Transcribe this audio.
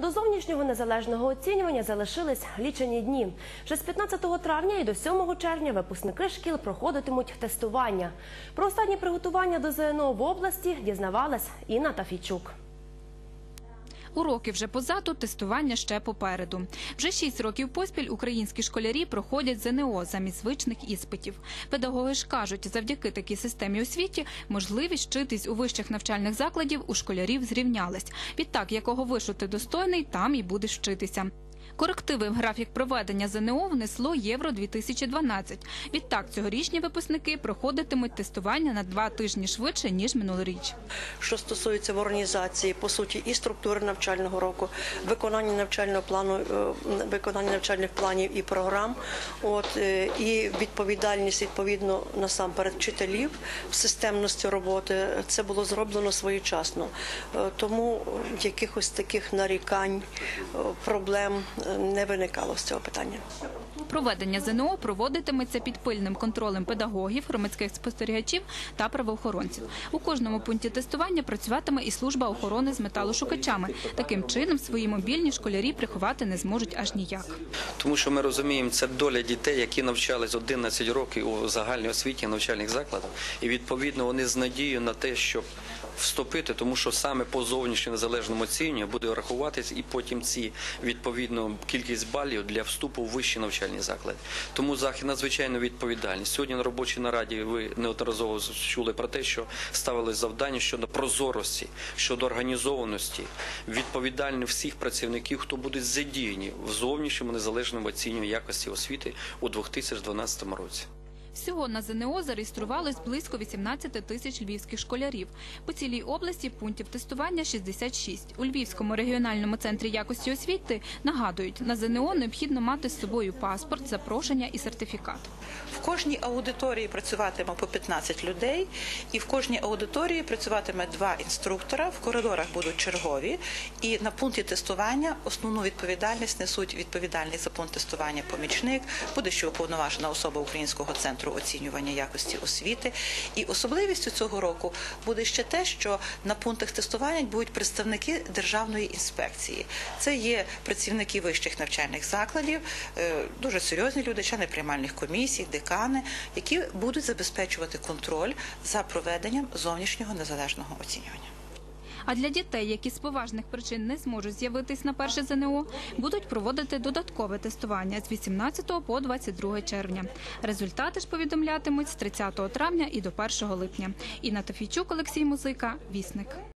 До зовнішнього незалежного оцінювання залишились лічені дні. Вже з 15 травня і до 7 червня випускники шкіл проходитимуть тестування. Про останні приготування до ЗНО в області дізнавалась Інна Тафійчук. Уроки вже позаду, тестування ще попереду. Вже шість років поспіль українські школярі проходять ЗНО замість звичних іспитів. Педагоги ж кажуть, завдяки такій системі освіті можливість вчитись у вищих навчальних закладів у школярів зрівнялась. Відтак, якого вишу ти достойний, там і будеш вчитися. Корективи в графік проведення ЗНО внесло Євро 2012 Відтак цьогорічні випускники проходитимуть тестування на два тижні швидше ніж минулоріч. Що стосується в організації, по суті, і структури навчального року, виконання навчального плану, е, виконання навчальних планів і програм, от е, і відповідальність відповідно насамперед вчителів в системності роботи, це було зроблено своєчасно. Е, Тому якихось таких нарікань, проблем не виникало з цього питання. Проведення ЗНО проводитиметься під пильним контролем педагогів, громадських спостерігачів та правоохоронців. У кожному пункті тестування працюватиме і служба охорони з металошукачами. Таким чином свої мобільні школярі приховати не зможуть аж ніяк. Тому що ми розуміємо, це доля дітей, які навчались 11 років у загальній освіті навчальних закладах, і відповідно вони з надією на те, щоб вступити, тому що саме по зовнішньо незалежному оцінюванню буде рахуватись і потім ці відповідно кількість балів для вступу в вищі навчальні заклади. Тому захід надзвичайно відповідальний. Сьогодні на робочій нараді ви неодноразово чули про те, що ставили завдання щодо прозорості, щодо організованості, відповідальних всіх працівників, хто будуть задіяні в зовнішньому незалежному оцінюванні якості освіти у 2012 році. Всього на ЗНО зареєструвалось близько 18 тисяч львівських школярів. По цілій області пунктів тестування 66. У Львівському регіональному центрі якості освіти нагадують, на ЗНО необхідно мати з собою паспорт, запрошення і сертифікат. В кожній аудиторії працюватиме по 15 людей, і в кожній аудиторії працюватиме два інструктора. В коридорах будуть чергові. І на пункті тестування основну відповідальність несуть відповідальний за пункт тестування помічник, буде ще уповноважена особа Українського центру оцінювання якості освіти. І особливістю цього року буде ще те, що на пунктах тестування будуть представники державної інспекції. Це є працівники вищих навчальних закладів, е, дуже серйозні люди, члени приймальних комісій, декани, які будуть забезпечувати контроль за проведенням зовнішнього незалежного оцінювання. А для дітей, які з поважних причин не зможуть з'явитись на перше ЗНО, будуть проводити додаткове тестування з 18 по 22 червня. Результати ж повідомлятимуть з 30 травня і до 1 липня. Інна Тафійчук, Олексій Музика, Вісник.